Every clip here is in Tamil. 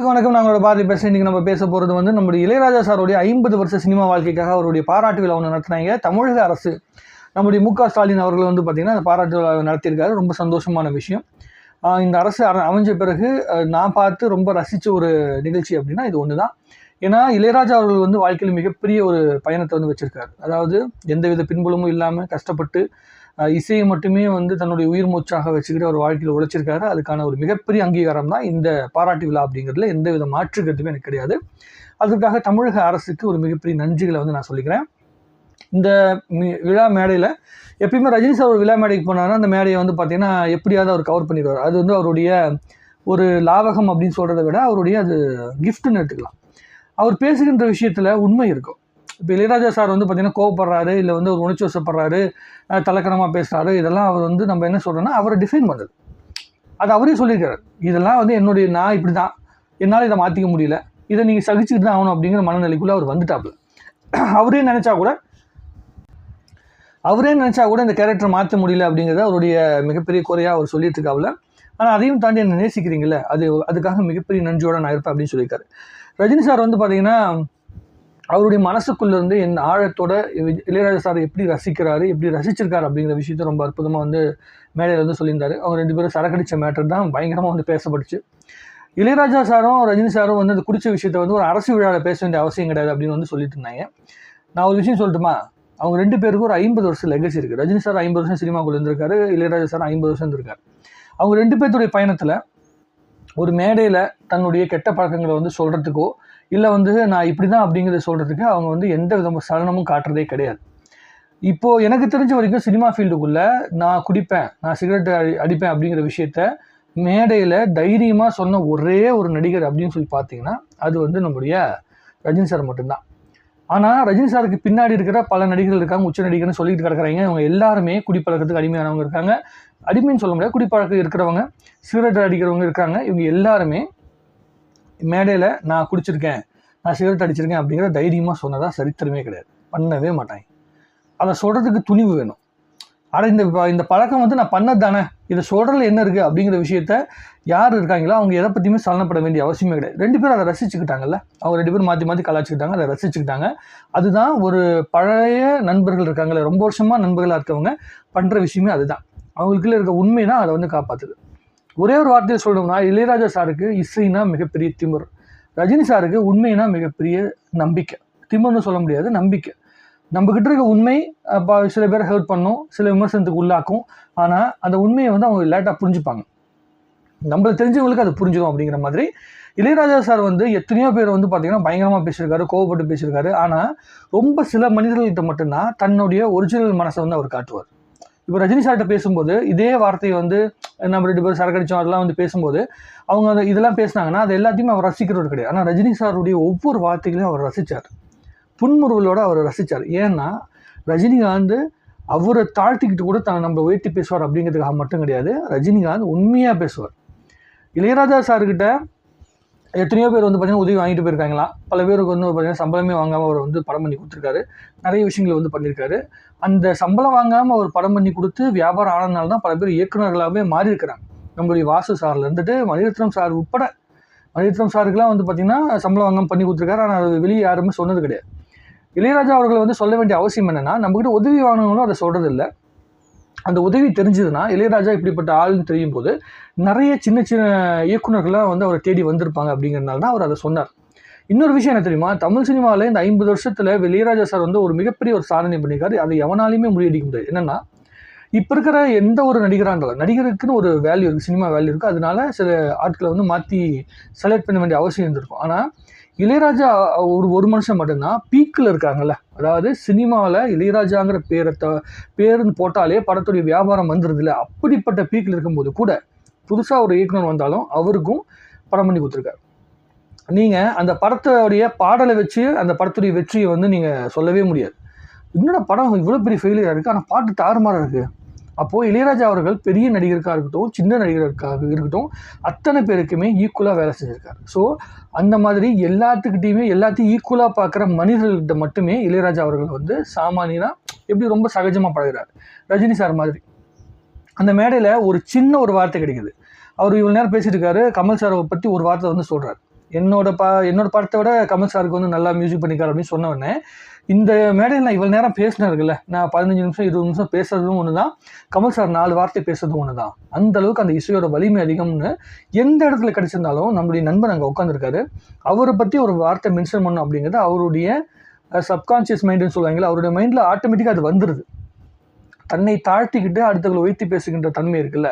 அனைவருக்கும் வணக்கம். நாங்களோட பாரதி பேச இன்றைக்கி நம்ம பேச போகிறது வந்து நம்முடைய இளையராஜா சாருடைய ஐம்பது வருஷ சினிமா வாழ்க்கைக்காக அவருடைய பாராட்டு விழா ஒன்று நடத்தினாங்க. தமிழக அரசு நம்முடைய மு க ஸ்டாலின் அவர்கள் வந்து பார்த்திங்கன்னா அந்த பாராட்டு விழா நடத்தியிருக்காரு. ரொம்ப சந்தோஷமான விஷயம். இந்த அரசு அமைஞ்ச பிறகு நான் பார்த்து ரொம்ப ரசித்த ஒரு நிகழ்ச்சி அப்படின்னா இது ஒன்று தான் ஏன்னா இளையராஜா அவர்கள் வந்து வாழ்க்கையில் மிகப்பெரிய ஒரு பயணத்தை வந்து வச்சுருக்காரு. அதாவது எந்தவித பின்புலமும் இல்லாமல் கஷ்டப்பட்டு இசையை மட்டுமே வந்து தன்னுடைய உயிர் மூச்சாக வச்சுக்கிட்டு அவர் வாழ்க்கையில் உழைச்சிருக்காரு. அதுக்கான ஒரு மிகப்பெரிய அங்கீகாரம் தான் இந்த பாராட்டு விழா அப்படிங்கிறதுல எந்த வித மாற்றுக்கிறதுமே எனக்கு கிடையாது. அதுக்காக தமிழக அரசுக்கு ஒரு மிகப்பெரிய நன்றிகளை வந்து நான் சொல்லிக்கிறேன். இந்த மி- விழா மேடையில் எப்பயுமே ரஜினி சார் ஒரு விழா மேடைக்கு போனாருன்னா அந்த மேடையை வந்து பார்த்தீங்கன்னா எப்படியாவது அவர் கவர் பண்ணிடுவார். அது வந்து அவருடைய ஒரு லாவகம் அப்படின்னு சொல்கிறத விட அவருடைய அது கிஃப்ட்டுன்னு எடுத்துக்கலாம். அவர் பேசுகின்ற விஷயத்தில் உண்மை இருக்கும். இப்போ இளையராஜா சார் வந்து பார்த்திங்கன்னா கோவப்படுறாரு இல்லை வந்து ஒரு உணர்ச்சி வசப்படுறாரு அஹ் தலக்கணமாக பேசுகிறாரு இதெல்லாம் அவர் வந்து நம்ம என்ன சொல்கிறோன்னா அவரை டிஃபைன் பண்ணுறது அது அவரே சொல்லியிருக்காரு. இதெல்லாம் வந்து என்னுடைய நான் இப்படி தான் என்னால் இதை மாற்றிக்க முடியல. இதை நீங்கள் சகிச்சுக்கிட்டு தான் ஆகணும் அப்படிங்கிற மனநிலைக்குள்ளே அவர் வந்துட்டாப்புல. அவரே நினச்சா கூட அவரே நினச்சா கூட இந்த கேரக்டர் மாற்ற முடியல அப்படிங்கிறத அவருடைய மிகப்பெரிய குறையாக அவர் சொல்லிட்டு இருக்காப்புல ஆனால் அதையும் தாண்டி என்னை நேசிக்கிறீங்களே அது அதுக்காக மிகப்பெரிய நன்றியோட நான் இருப்பேன் அப்படின்னு சொல்லியிருக்காரு. ரஜினி சார் வந்து பார்த்தீங்கன்னா அவருடைய மனசுக்குள்ளேருந்து என் ஆழத்தோட இளையராஜா சார் எப்படி ரசிக்கிறாரு எப்படி ரசிச்சிருக்காரு அப்படிங்கிற விஷயத்த ரொம்ப அற்புதமாக வந்து மேடையில் வந்து சொல்லியிருந்தாரு. அவங்க ரெண்டு பேரும் சரக்கடிச்ச மேட்டர் தான் பயங்கரமாக வந்து பேசப்பட்டுச்சு. இளையராஜா சாரும் ரஜினி சாரும் வந்து அந்த குடிச்ச விஷயத்த வந்து ஒரு அரசு விழாவில் பேச வேண்டிய அவசியம் கிடையாது அப்படின்னு வந்து சொல்லிட்டு இருந்தாங்க. நான் ஒரு விஷயம் சொல்லட்டுமா? அவங்க ரெண்டு பேருக்கும் ஒரு ஐம்பது வருஷம் லெகசி இருக்குது ரஜினி சார் ஐம்பது வருஷம் சினிமாக்குள்ள இருந்திருக்காரு இளையராஜா சார் ஐம்பது வருஷம் இருந்திருக்காரு. அவங்க ரெண்டு பேர்த்துடைய பயணத்தில் ஒரு மேடையில் தன்னுடைய கெட்ட பழக்கங்களை வந்து சொல்கிறதுக்கோ இல்லை வந்து நான் இப்படி தான் அப்படிங்கிறத சொல்கிறதுக்கு அவங்க வந்து எந்த விதமான சலனமும் காட்டுறதே கிடையாது. இப்போது எனக்கு தெரிஞ்ச வரைக்கும் சினிமா ஃபீல்டுக்குள்ளே நான் குடிப்பேன் நான் சிகரெட் அடி அடிப்பேன் அப்படிங்கிற விஷயத்த மேடையில் தைரியமாக சொன்ன ஒரே ஒரு நடிகர் அப்படின்னு சொல்லி பார்த்தீங்கன்னா அது வந்து நம்முடைய ரஜினி சார் மட்டும்தான். ஆனால் ரஜினி சாருக்கு பின்னாடி இருக்கிற பல நடிகர்கள் இருக்காங்க உச்ச நடிகர்னு சொல்லிட்டு கிடக்குறாங்க இவங்க எல்லாருமே குடிப்பழக்கத்துக்கு அடிமையானவங்க இருக்காங்க. அடிமைன்னு சொல்ல முடியாது குடிப்பழக்கம் இருக்கிறவங்க சிகரெட் அடிக்கிறவங்க இருக்காங்க. இவங்க எல்லாருமே மேடையில் நான் குடிச்சிருக்கேன் நான் சிகரெட் அடிச்சிருக்கேன் அப்படிங்கிற தைரியமாக சொன்னதாக சரித்திரமே கிடையாது. பண்ணவே மாட்டாங்க. அதை சொல்கிறதுக்கு துணிவு வேணும். ஆனால் இந்த ப- இந்த பழக்கம் வந்து நான் பண்ணது தானே இதை சொல்கிறதுல என்ன இருக்குது அப்படிங்கிற விஷயத்த யார் இருக்காங்களோ அவங்க எதை பற்றியுமே சலனப்பட வேண்டிய அவசியமே கிடையாது. ரெண்டு பேரும் அதை ரசிச்சுக்கிட்டாங்கல்ல? அவங்க ரெண்டு பேரும் மாற்றி மாற்றி கலாச்சிக்கிட்டாங்க அதை ரசிச்சுக்கிட்டாங்க. அதுதான் ஒரு பழைய நண்பர்கள் இருக்காங்கல்ல ரொம்ப வருஷமாக நண்பர்களாக இருக்கவங்க பண்ணுற விஷயமே அதுதான். அவங்களுக்குள்ளே இருக்க உண்மை தான் அதை வந்து காப்பாற்றுது ஒரே ஒரு வார்த்தையை சொல்லணும்னா இளையராஜா சாருக்கு இசைனா மிகப்பெரிய திமிர். ரஜினி சாருக்கு உண்மைனா மிகப்பெரிய நம்பிக்கை. திமிர்னு சொல்ல முடியாது நம்பிக்கை. நம்ம இருக்க உண்மை அப்போ சில பேர் ஹெல்ப் பண்ணும் சில விமர்சனத்துக்கு உள்ளாக்கும். ஆனால் அந்த உண்மையை வந்து அவங்க லேட்டாக புரிஞ்சுப்பாங்க. நம்மளுக்கு தெரிஞ்சவங்களுக்கு அது புரிஞ்சிடும் அப்படிங்கிற மாதிரி. இளையராஜா சார் வந்து எத்தனையோ பேர் வந்து பார்த்தீங்கன்னா பயங்கரமாக பேசியிருக்காரு கோவப்பட்டு பேசியிருக்காரு. ஆனால் ரொம்ப சில மனிதர்கள்கிட்ட மட்டும்தான் தன்னுடைய ஒரிஜினல் மனசை வந்து அவர் காட்டுவார். இப்போ ரஜினி சார்கிட்ட பேசும்போது இதே வார்த்தையை வந்து நம்ம ரெண்டு பேரும் சரக்கடிச்சோம் அதெல்லாம் வந்து பேசும்போது அவங்க அந்த இதெல்லாம் பேசுனாங்கன்னா அது எல்லாத்தையுமே அவர் ரசிக்கிறவர் கிடையாது. ஆனால் ரஜினி சாருடைய ஒவ்வொரு வார்த்தைகளையும் அவர் ரசித்தார் புன்முறுவலோடு அவர் ரசித்தார் ஏன்னா ரஜினிகாந்த் அவரை தாழ்த்திக்கிட்டு கூட தான் நம்ம உயர்த்தி பேசுவார் அப்படிங்கிறதுக்காக மட்டும் கிடையாது ரஜினிகாந்த் உண்மையாக பேசுவார். இளையராஜா சார்கிட்ட எத்தனையோ பேர் வந்து பார்த்தீங்கன்னா உதவி வாங்கிட்டு போயிருக்காங்களாம் பல பேருக்கு வந்து பார்த்தீங்கன்னா சம்பளமே வாங்காமல் அவர் வந்து படம் பண்ணி கொடுத்துருக்காரு. நிறைய விஷயங்களை வந்து பண்ணியிருக்காரு அந்த சம்பளம் வாங்காமல் அவர் படம் பண்ணி கொடுத்து வியாபாரம் ஆனதுனால தான் பல பேர் இயக்குநர்களாகவே மாறி இருக்கிறாங்க நம்மளுடைய வாசு சார்ல இருந்துட்டு மணிரத்னம் சார் உட்பட மணிரத்னம் சாருக்கெலாம் வந்து பார்த்தீங்கன்னா சம்பளம் வாங்காமல் பண்ணி கொடுத்துருக்காரு. ஆனால் அது வெளியே யாருமே சொன்னது கிடையாது. இளையராஜா அவர்களை வந்து சொல்ல வேண்டிய அவசியம் என்னென்னா நம்மக்கிட்ட உதவி வாங்கினவங்களும் அதை சொல்கிறது இல்லை அந்த உதவி தெரிஞ்சதுன்னா இளையராஜா இப்படிப்பட்ட ஆள்னு தெரியும் போது நிறைய சின்ன சின்ன இயக்குனர்கள்லாம் வந்து அவரை தேடி வந்திருப்பாங்க அப்படிங்கிறனால தான் அவர் அதை சொன்னார். இன்னொரு விஷயம் என்ன தெரியுமா? தமிழ் சினிமாவில் இந்த ஐம்பது வருஷத்தில் இளையராஜா சார் வந்து ஒரு மிகப்பெரிய ஒரு சாதனை பண்ணியிருக்காரு. அதை எவனாலையுமே முறியடிக்க முடியாது. என்னென்னா இப்போ இருக்கிற எந்த ஒரு நடிகராக இருந்தாலும் நடிகருக்குன்னு ஒரு வேல்யூ இருக்குது சினிமா வேல்யூ இருக்குது அதனால சில ஆட்களை வந்து மாற்றி செலக்ட் பண்ண வேண்டிய அவசியம் இருந்திருக்கும். ஆனால் இளையராஜா ஒரு ஒரு மனுஷன் மட்டும்தான் பீக்கில் இருக்காங்கல்ல. அதாவது சினிமாவில் இளையராஜாங்கிற பேரை த பேருன்னு போட்டாலே படத்துடைய வியாபாரம் வந்துடுதுல அப்படிப்பட்ட பீக்கில் இருக்கும்போது கூட புதுசாக ஒரு இயக்குனர் வந்தாலும் அவருக்கும் படம் பண்ணி கொடுத்துருக்காரு. நீங்கள் அந்த படத்தோடைய பாடலை வச்சு அந்த படத்துடைய வெற்றியை வந்து நீங்கள் சொல்லவே முடியாது. என்னென்ன படம் இவ்வளோ பெரிய ஃபெயிலியராக இருக்குது ஆனால் பாட்டு தாறுமாறாக இருக்குது அப்போது இளையராஜா அவர்கள் பெரிய நடிகருக்காக இருக்கட்டும் சின்ன நடிகருக்காக இருக்கட்டும் அத்தனை பேருக்குமே ஈக்குவலாக வேலை செஞ்சுருக்காரு. ஸோ அந்த மாதிரி எல்லாத்துக்கிட்டையுமே எல்லாத்தையும் ஈக்குவலாக பார்க்குற மனிதர்கள்கிட்ட மட்டுமே இளையராஜா அவர்கள் வந்து சாமானியனாக எப்படி ரொம்ப சகஜமாக பழகிறார். ரஜினி சார் மாதிரி. அந்த மேடையில் ஒரு சின்ன ஒரு வார்த்தை கிடைக்குது. அவர் இவ்வளோ நேரம் பேசிட்டு இருக்காரு. கமல் சாரை பற்றி ஒரு வார்த்தை வந்து சொல்கிறார் என்னோட பா என்னோட படத்தை விட கமல் சாருக்கு வந்து நல்லா மியூசிக் பண்ணிக்கார் அப்படின்னு சொன்ன இந்த மேடையில் நான் இவ்வளோ நேரம் பேசினாருல்ல நான் பதினஞ்சு நிமிஷம் இருபது நிமிஷம் பேசுறதும் ஒன்று தான் கமல் சார் நாலு வார்த்தை பேசுறதும் ஒன்று தான் அந்த அளவுக்கு அந்த இசையோட வலிமை அதிகம்னு எந்த இடத்துல கிடைச்சிருந்தாலும் நம்முடைய நண்பன் அங்கே உட்காந்துருக்காரு அவரை பற்றி ஒரு வார்த்தை மென்ஷன் பண்ணோம் அப்படிங்கிறது அவருடைய சப்கான்ஷியஸ் மைண்டுன்னு சொல்லுவாங்கல்ல அவருடைய மைண்டில் ஆட்டோமேட்டிக்காக அது வந்துடுது தன்னை தாழ்த்திக்கிட்டு அடுத்தவங்களை உயர்த்தி பேசுகின்ற தன்மை இருக்குல்ல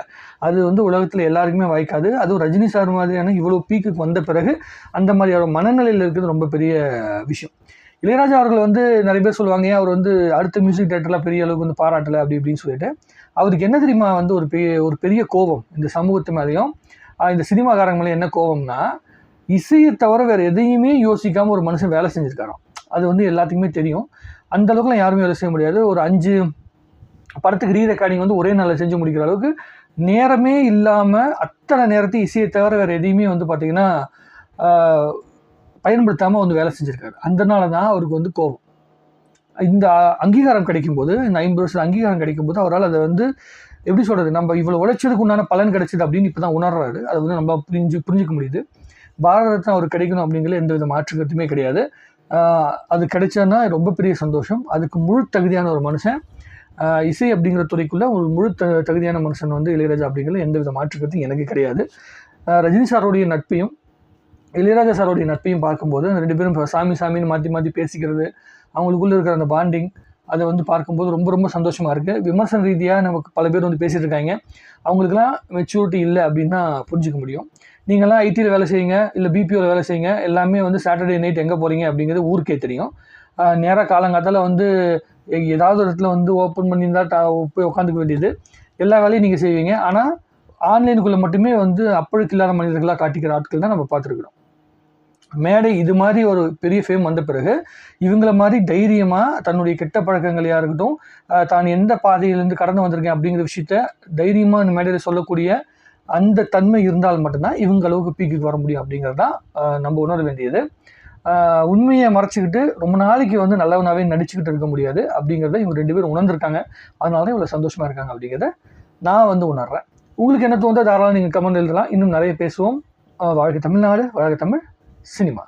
அது வந்து உலகத்தில் எல்லாருக்குமே வாய்க்காது. அதுவும் ரஜினி சார் மாதிரியான இவ்வளோ பீக்குக்கு வந்த பிறகு அந்த மாதிரியான மனநிலையில் இருக்கிறது ரொம்ப பெரிய விஷயம். இளையராஜா அவர்கள் வந்து நிறைய பேர் சொல்லுவாங்க ஏன் அவர் வந்து அடுத்த மியூசிக் டேரக்டர்லாம் பெரிய அளவுக்கு வந்து பாராட்டலை? அப்படி இப்படின்னு சொல்லிட்டு. அவருக்கு என்ன தெரியுமா வந்து ஒரு பெரிய ஒரு பெரிய கோபம் இந்த சமூகத்து மேலேயும் இந்த சினிமாக்காரங்க மேலே என்ன கோபம்னா இசையை தவிர வேறு எதையுமே யோசிக்காமல் ஒரு மனுஷன் வேலை செஞ்சுருக்காராம். அது வந்து எல்லாத்துக்குமே தெரியும். அந்த அளவுக்குலாம் யாருமே வேலை செய்ய முடியாது. ஒரு அஞ்சு படத்துக்கு ரீ ரெக்கார்டிங் வந்து ஒரே நாளில் செஞ்சு முடிக்கிற அளவுக்கு நேரமே இல்லாமல் அத்தனை நேரத்தையும் இசையை தவிர வேறு எதையுமே வந்து பார்த்திங்கன்னா பயன்படுத்தாமல் வந்து வேலை செஞ்சுருக்காரு. அதனால தான் அவருக்கு வந்து கோபம். இந்த அங்கீகாரம் கிடைக்கும்போது இந்த ஐம்பது வருஷம் அங்கீகாரம் கிடைக்கும்போது அவரால் அதை வந்து எப்படி சொல்கிறது நம்ம இவ்வளோ உழைச்சதுக்கு உண்டான பலன் கிடைச்சிது அப்படின்னு இப்போ தான் உணர்றாரு. அதை வந்து நம்ம புரிஞ்சு புரிஞ்சிக்க முடியுது. பாரத ரத்னா அவருக்கு கிடைக்கணும் அப்படிங்கிற எந்த வித மாற்றுக்கருத்துமே கிடையாது. அது கிடைச்சதுன்னா ரொம்ப பெரிய சந்தோஷம். அதுக்கு முழு தகுதியான ஒரு மனுஷன். இசை அப்படிங்கிற துறைக்குள்ளே ஒரு முழு த தகுதியான மனுஷன் வந்து இளையராஜா அப்படிங்கிற எந்த வித மாற்றுக்கருத்தும் எனக்கு கிடையாது. ரஜினி சாரோடைய நட்பையும் இளையராஜா சாரோடைய நட்பையும் பார்க்கும்போது அந்த ரெண்டு பேரும் சாமி சாமின்னு மாற்றி மாற்றி பேசிக்கிறது அவங்களுக்குள்ளே இருக்கிற அந்த பாண்டிங் அதை வந்து பார்க்கும்போது ரொம்ப ரொம்ப சந்தோஷமாக இருக்குது விமர்சன ரீதியாக நமக்கு பல பேர் வந்து பேசிகிட்டு இருக்காங்க. அவங்களுக்குலாம் மெச்சூரிட்டி இல்லை அப்படின்னு புரிஞ்சிக்க முடியும். நீங்கள்லாம் ஐடியில் வேலை செய்யுங்க இல்லை பிபிஓவில் வேலை செய்யுங்க எல்லாமே வந்து சாட்டர்டே நைட் எங்கே போகிறீங்க அப்படிங்கிறது ஊருக்கே தெரியும். நேராக காலங்காத்தால் வந்து ஏதாவது ஒரு இடத்துல வந்து ஓப்பன் பண்ணியிருந்தா டா போய் உட்காந்துக்க வேண்டியது. எல்லா வேலையும் நீங்கள் செய்வீங்க. ஆனால் ஆன்லைனுக்குள்ளே மட்டுமே வந்து அப்பழுக்கு இல்லாத மனிதர்களாக காட்டிக்கிற ஆட்கள் தான் நம்ம பார்த்துருக்குறோம். மேடை இது மாதிரி ஒரு பெரிய ஃபேம் வந்த பிறகு இவங்கள மாதிரி தைரியமாக தன்னுடைய கெட்ட பழக்கங்களையாக இருக்கட்டும் தான் எந்த பாதையிலேருந்து கடந்து வந்திருக்கேன் அப்படிங்கிற விஷயத்த தைரியமாக இந்த மேடையில் சொல்லக்கூடிய அந்த தன்மை இருந்தால் மட்டும்தான் இவங்க அளவுக்கு பீக்குக்கு வர முடியும் அப்படிங்கிறது தான் நம்ம உணர வேண்டியது. உண்மையை மறைச்சிக்கிட்டு ரொம்ப நாளைக்கு வந்து நல்லவனாகவே நடிச்சுக்கிட்டு இருக்க முடியாது அப்படிங்கிறத இவங்க ரெண்டு பேரும் உணர்ந்திருக்காங்க. அதனால தான் இவ்வளோ சந்தோஷமாக இருக்காங்க அப்படிங்கிறத நான் வந்து உணர்றேன். உங்களுக்கு என்ன தோணுதோ தாராளம் நீங்கள் கமெண்ட் எழுதலாம். இன்னும் நிறைய பேசுவோம். ஆஹ் வாழ்க தமிழ்நாடு வாழ்க தமிழ். சினிமா